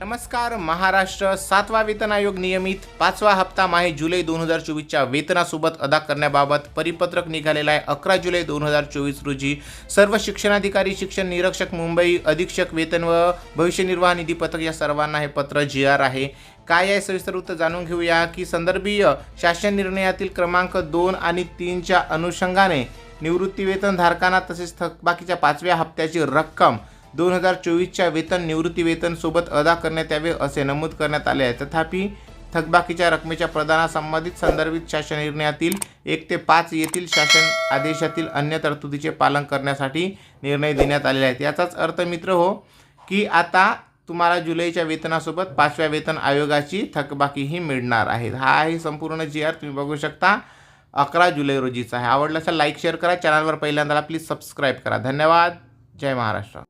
नमस्कार महाराष्ट्र सातवा वेतन आयोग नियमित पाचवा हप्ता माहे जुलै दोन हजार चोवीसच्या वेतनासोबत अदा करण्याबाबत परिपत्रक निघालेला आहे. अकरा जुलै दोन हजार चोवीस रोजी सर्व शिक्षणाधिकारी शिक्षण निरीक्षक मुंबई अधीक्षक वेतन व भविष्य निर्वाह निधी पथक या सर्वांना हे पत्र जी आर आहे. काय आहे? सविस्तर उत्तर जाणून घेऊया की संदर्भीय शासन निर्णयातील क्रमांक दोन आणि तीनच्या अनुषंगाने निवृत्तीवेतन धारकांना तसेच थकबाकीच्या पाचव्या हप्त्याची रक्कम दोन हजार चोवीसच्या वेतन निवृत्ती वेतन सोबत अदा करण्यात यावे असे नमूद करण्यात आले आहे. तथापि थकबाकीच्या रकमेच्या प्रदानासंबंधित संदर्भित शासन निर्णयातील एक ते पाच येथील शासन आदेशातील अन्य तरतुदीचे पालन करण्यासाठी निर्णय देण्यात आलेले आहेत. याचाच अर्थ मित्र हो की आता तुम्हाला जुलैच्या वेतनासोबत पाचव्या वेतन आयोगाची थकबाकीही मिळणार आहे. हा आहे संपूर्ण जी आर तुम्ही बघू शकता. अकरा जुलै रोजीचा आहे. आवडला असेल लाईक शेअर करा. चॅनलवर पहिल्यांदा प्लीज सबस्क्राईब करा. धन्यवाद. जय महाराष्ट्र.